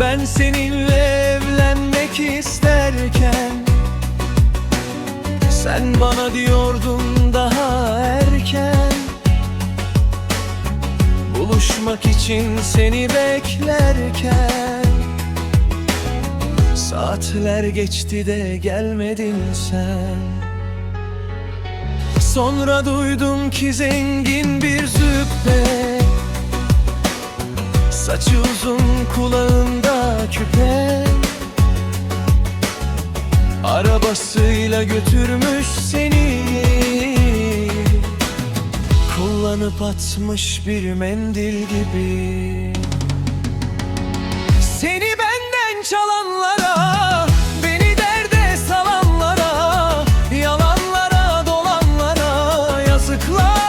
Seninle evlenmek isterken Sen bana diyordun daha erken. Buluşmak için seni beklerken Saatler geçti de gelmedin sen. Sonra duydum ki zengin bir züppe. Saçı uzun Arabasıyla götürmüş seni. Kullanıp atmış bir mendil gibi. Seni benden çalanlara Beni derde salanlara Yalanlara dolanlara Yazıklar